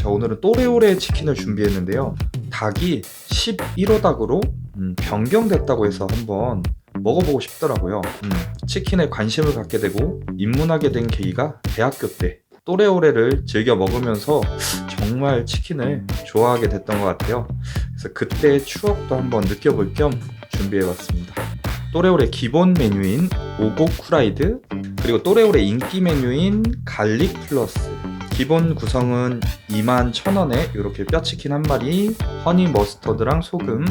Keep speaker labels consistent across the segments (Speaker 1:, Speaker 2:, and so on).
Speaker 1: 자 오늘은 또레오레 치킨을 준비했는데요. 닭이 11호 닭으로 음, 변경됐다고 해서 한번 먹어보고 싶더라고요. 음, 치킨에 관심을 갖게 되고 입문하게 된 계기가 대학교 때 또레오레를 즐겨 먹으면서 정말 치킨을 좋아하게 됐던 것 같아요. 그래서 그때의 추억도 한번 느껴볼 겸 준비해봤습니다. 또레오레 기본 메뉴인 오고 쿠라이드 그리고 또레오레 인기 메뉴인 갈릭 플러스 기본 구성은 21,000원에 이렇게 뼈치킨 한 마리, 허니 머스터드랑 소금,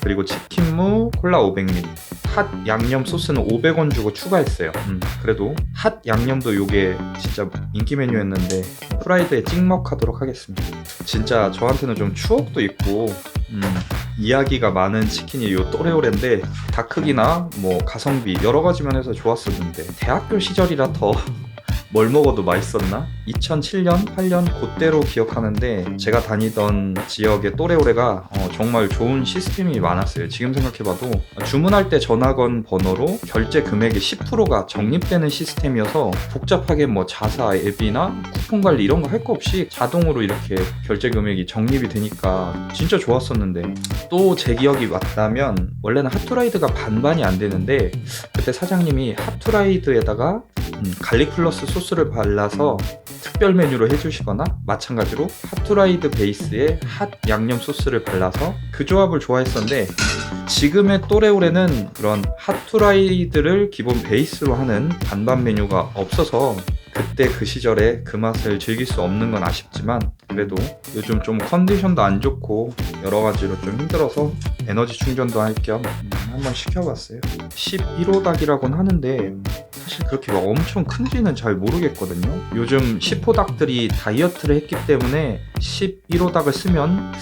Speaker 1: 그리고 치킨무, 콜라 500ml. 핫 양념 소스는 500원 주고 추가했어요. 음, 그래도 핫 양념도 요게 진짜 인기 메뉴였는데 프라이드에 찍먹하도록 하겠습니다. 진짜 저한테는 좀 추억도 있고 음, 이야기가 많은 치킨이 요 또레오레인데 다 크기나 뭐 가성비 여러 가지 면에서 좋았었는데 대학교 시절이라 더 뭘 먹어도 맛있었나? 2007년, 8년 그때로 기억하는데 제가 다니던 지역의 또레오레가 어, 정말 좋은 시스템이 많았어요. 지금 생각해봐도 주문할 때 전화 건 번호로 결제 금액의 10%가 적립되는 시스템이어서 복잡하게 뭐 자사 앱이나 쿠폰 관리 이런 거 할 거 없이 자동으로 이렇게 결제 금액이 적립이 되니까 진짜 좋았었는데 또 제 기억이 맞다면 원래는 핫투라이드가 반반이 안 되는데 그때 사장님이 핫투라이드에다가 음, 갈릭 플러스 소스를 발라서 특별 메뉴로 해주시거나 마찬가지로 핫투라이드 베이스에 핫 양념 소스를 발라서 그 조합을 좋아했었는데 지금의 또레오레는 그런 핫투라이드를 기본 베이스로 하는 반반 메뉴가 없어서 그때 그 시절에 그 맛을 즐길 수 없는 건 아쉽지만 그래도 요즘 좀 컨디션도 안 좋고 여러 가지로 좀 힘들어서 에너지 충전도 할 겸 한번 시켜봤어요. 11호 닭이라고는 하는데 사실 그렇게 막 엄청 큰지는 잘 모르겠거든요. 요즘 10호 닭들이 다이어트를 했기 때문에 11호 닭을 쓰면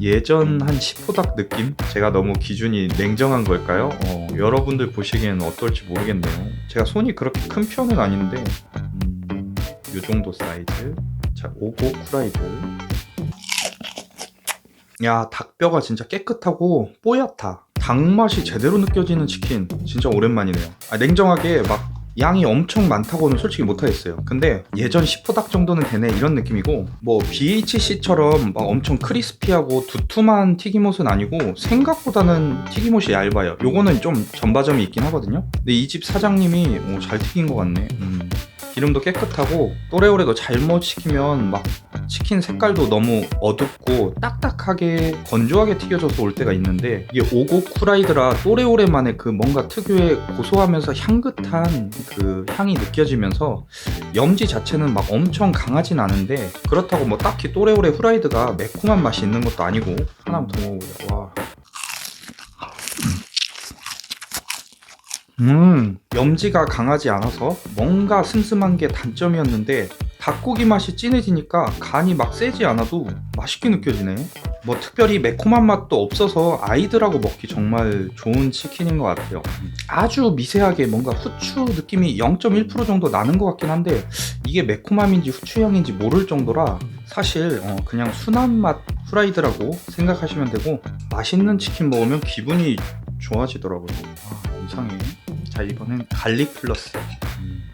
Speaker 1: 예전 한 10호 닭 느낌? 제가 너무 기준이 냉정한 걸까요? 어, 여러분들 보시기에는 어떨지 모르겠네요. 제가 손이 그렇게 큰 편은 아닌데 음, 요 정도 사이즈. 자, 오고 쿠라이드. 야, 닭뼈가 진짜 깨끗하고 뽀얗다. 닭 맛이 제대로 느껴지는 치킨 진짜 오랜만이네요. 아, 냉정하게 막 양이 엄청 많다고는 솔직히 못하겠어요. 근데 예전 10호닭 정도는 되네 이런 느낌이고 뭐 BHC처럼 막 엄청 크리스피하고 두툼한 튀김옷은 아니고 생각보다는 튀김옷이 얇아요. 요거는 좀 전바점이 있긴 하거든요. 근데 이 집 사장님이 오, 잘 튀긴 것 같네. 음. 기름도 깨끗하고 또레오레도 잘못 시키면 막 치킨 색깔도 너무 어둡고 딱딱하게 건조하게 튀겨져서 올 때가 있는데 이게 오고 쿠라이드라 또레오레만의 그 뭔가 특유의 고소하면서 향긋한 그 향이 느껴지면서 염지 자체는 막 엄청 강하진 않은데 그렇다고 뭐 딱히 또레오레 후라이드가 매콤한 맛이 있는 것도 아니고 하나만 더 먹어보자. 와. 음, 염지가 강하지 않아서 뭔가 슴슴한 게 단점이었는데 닭고기 맛이 진해지니까 간이 막 세지 않아도 맛있게 느껴지네. 뭐 특별히 매콤한 맛도 없어서 아이들하고 먹기 정말 좋은 치킨인 것 같아요. 아주 미세하게 뭔가 후추 느낌이 0.1% 정도 나는 것 같긴 한데 이게 매콤함인지 후추향인지 모를 정도라 사실 어, 그냥 순한 맛 후라이드라고 생각하시면 되고 맛있는 치킨 먹으면 기분이 좋아지더라고요. 아, 이상해. 자 이번엔 갈릭 플러스. 음.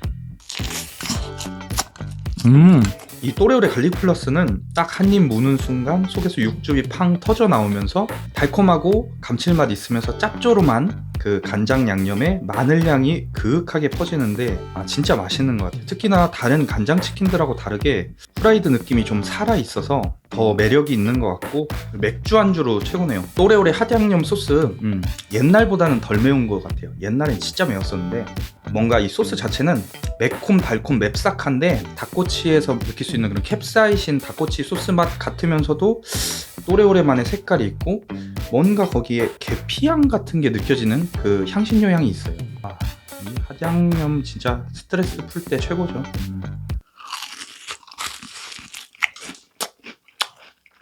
Speaker 1: 이 또레오레 갈릭 플러스는 딱 한 입 무는 순간 속에서 육즙이 팡 터져 나오면서 달콤하고 감칠맛 있으면서 짭조름한 그 간장 양념에 마늘 향이 그윽하게 퍼지는데 아 진짜 맛있는 것 같아요. 특히나 다른 간장 치킨들하고 다르게 프라이드 느낌이 좀 살아 있어서 더 매력이 있는 것 같고 맥주 안주로 최고네요. 또레오레 핫양념 소스 음, 옛날보다는 덜 매운 것 같아요. 옛날엔 진짜 매웠었는데 뭔가 이 소스 자체는 매콤 달콤 맵싹한데 닭꼬치에서 느낄 수 있는 그런 캡사이신 닭꼬치 소스 맛 같으면서도 또레오레만의 색깔이 있고 뭔가 거기에 계피향 같은 게 느껴지는 그 향신료 향이 있어요. 아, 이 핫양념 진짜 스트레스 풀 때 최고죠.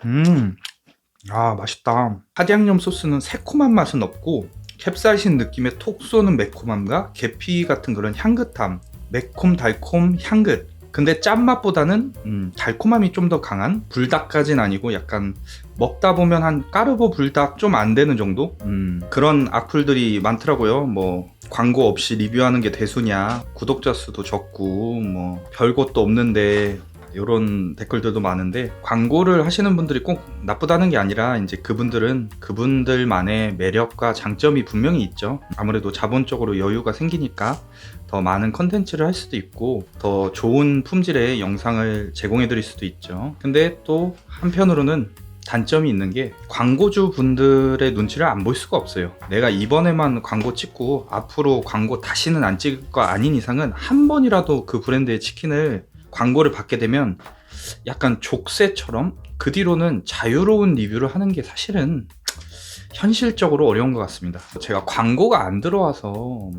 Speaker 1: 음. 음. 아, 맛있다. 핫양념 소스는 새콤한 맛은 없고 캡사이신 느낌의 톡 쏘는 매콤함과 계피 같은 그런 향긋함, 매콤 달콤 향긋. 근데 짠맛보다는 음, 달콤함이 좀 더 강한 불닭까진 아니고 약간 먹다 보면 한 까르보 불닭 좀 안 되는 정도? 음, 그런 악플들이 많더라고요. 뭐 광고 없이 리뷰하는 게 대수냐, 구독자 수도 적고 뭐 별것도 없는데 이런 댓글들도 많은데 광고를 하시는 분들이 꼭 나쁘다는 게 아니라 이제 그분들은 그분들만의 매력과 장점이 분명히 있죠. 아무래도 자본적으로 여유가 생기니까 더 많은 컨텐츠를 할 수도 있고 더 좋은 품질의 영상을 제공해 드릴 수도 있죠. 근데 또 한편으로는 단점이 있는 게 광고주 분들의 눈치를 안 볼 수가 없어요. 내가 이번에만 광고 찍고 앞으로 광고 다시는 안 찍을 거 아닌 이상은 한 번이라도 그 브랜드의 치킨을 광고를 받게 되면 약간 족쇄처럼 그 뒤로는 자유로운 리뷰를 하는 게 사실은 현실적으로 어려운 것 같습니다. 제가 광고가 안 들어와서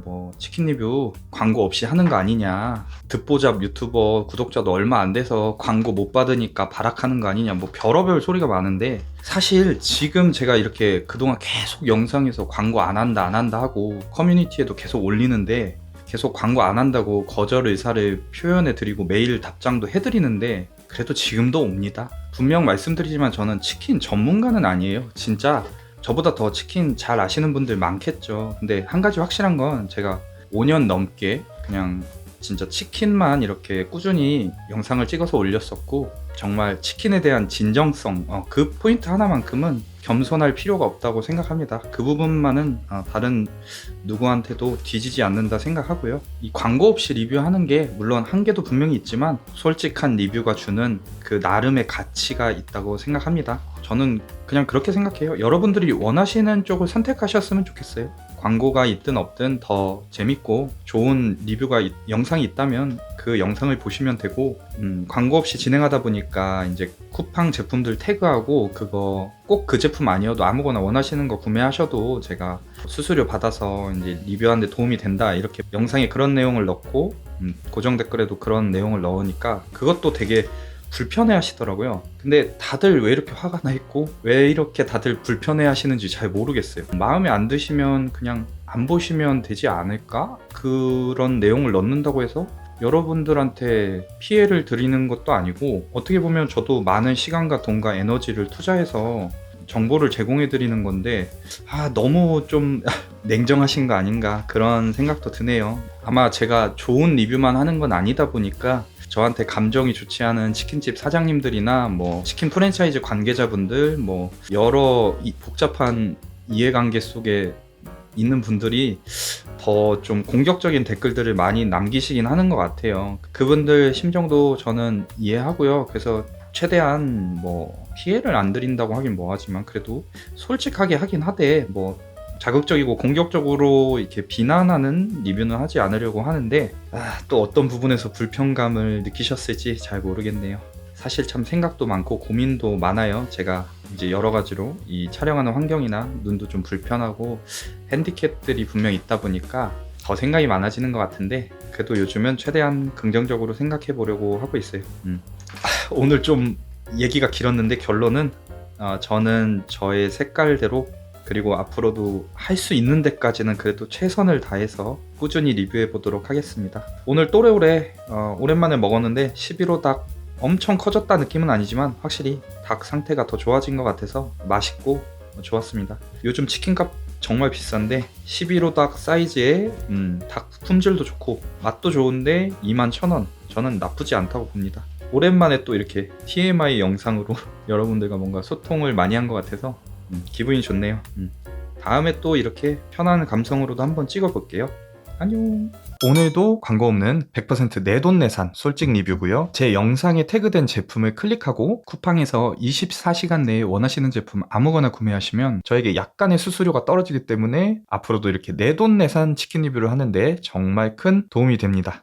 Speaker 1: 뭐 치킨 리뷰 광고 없이 하는 거 아니냐. 듣보잡 유튜버 구독자도 얼마 안 돼서 광고 못 받으니까 발악하는 거 아니냐. 뭐 별의별 소리가 많은데 사실 지금 제가 이렇게 그동안 계속 영상에서 광고 안 한다 안 한다 하고 커뮤니티에도 계속 올리는데 계속 광고 안 한다고 거절 의사를 표현해 드리고 메일 답장도 해 드리는데 그래도 지금도 옵니다. 분명 말씀드리지만 저는 치킨 전문가는 아니에요. 진짜 저보다 더 치킨 잘 아시는 분들 많겠죠. 근데 한 가지 확실한 건 제가 5년 넘게 그냥 진짜 치킨만 이렇게 꾸준히 영상을 찍어서 올렸었고 정말 치킨에 대한 진정성 어, 그 포인트 하나만큼은 겸손할 필요가 없다고 생각합니다. 그 부분만은 어, 다른 누구한테도 뒤지지 않는다 생각하고요. 이 광고 없이 리뷰하는 게 물론 한계도 분명히 있지만 솔직한 리뷰가 주는 그 나름의 가치가 있다고 생각합니다. 저는 그냥 그렇게 생각해요. 여러분들이 원하시는 쪽을 선택하셨으면 좋겠어요. 광고가 있든 없든 더 재밌고 좋은 리뷰가 있- 영상이 있다면 그 영상을 보시면 되고 음, 광고 없이 진행하다 보니까 이제 쿠팡 제품들 태그하고 그거 꼭 그 제품 아니어도 아무거나 원하시는 거 구매하셔도 제가 수수료 받아서 이제 리뷰하는데 도움이 된다 이렇게 영상에 그런 내용을 넣고 음, 고정 댓글에도 그런 내용을 넣으니까 그것도 되게 불편해 하시더라고요. 근데 다들 왜 이렇게 화가 나 있고 왜 이렇게 다들 불편해 하시는지 잘 모르겠어요. 마음에 안 드시면 그냥 안 보시면 되지 않을까? 그런 내용을 넣는다고 해서 여러분들한테 피해를 드리는 것도 아니고 어떻게 보면 저도 많은 시간과 돈과 에너지를 투자해서 정보를 제공해 드리는 건데 아 너무 좀 냉정하신 거 아닌가 그런 생각도 드네요. 아마 제가 좋은 리뷰만 하는 건 아니다 보니까 저한테 감정이 좋지 않은 치킨집 사장님들이나 뭐 치킨 프랜차이즈 관계자분들 뭐 여러 이- 복잡한 이해관계 속에 있는 분들이 더 좀 공격적인 댓글들을 많이 남기시긴 하는 것 같아요. 그분들 심정도 저는 이해하고요. 그래서 최대한 뭐 피해를 안 드린다고 하긴 뭐하지만 그래도 솔직하게 하긴 하되 뭐 자극적이고 공격적으로 이렇게 비난하는 리뷰는 하지 않으려고 하는데 아, 또 어떤 부분에서 불편감을 느끼셨을지 잘 모르겠네요. 사실 참 생각도 많고 고민도 많아요. 제가 이제 여러 가지로 이 촬영하는 환경이나 눈도 좀 불편하고 핸디캡들이 분명 있다 보니까 더 생각이 많아지는 것 같은데 그래도 요즘은 최대한 긍정적으로 생각해 보려고 하고 있어요. 음. 아, 오늘 좀 얘기가 길었는데 결론은 어, 저는 저의 색깔대로 그리고 앞으로도 할 수 있는 데까지는 그래도 최선을 다해서 꾸준히 리뷰해 보도록 하겠습니다. 오늘 또래오래 어, 오랜만에 먹었는데 11호 닭 엄청 커졌다 느낌은 아니지만 확실히 닭 상태가 더 좋아진 것 같아서 맛있고 어, 좋았습니다. 요즘 치킨값 정말 비싼데 11호 닭 사이즈의 음, 닭 품질도 좋고 맛도 좋은데 21,000원 저는 나쁘지 않다고 봅니다. 오랜만에 또 이렇게 TMI 영상으로 여러분들과 뭔가 소통을 많이 한 것 같아서 음, 기분이 좋네요. 음. 다음에 또 이렇게 편한 감성으로도 한번 찍어볼게요. 안녕. 오늘도 광고 없는 100% 내돈내산 솔직 리뷰고요. 제 영상에 태그된 제품을 클릭하고 쿠팡에서 24시간 내에 원하시는 제품 아무거나 구매하시면 저에게 약간의 수수료가 떨어지기 때문에 앞으로도 이렇게 내돈내산 치킨 리뷰를 하는데 정말 큰 도움이 됩니다.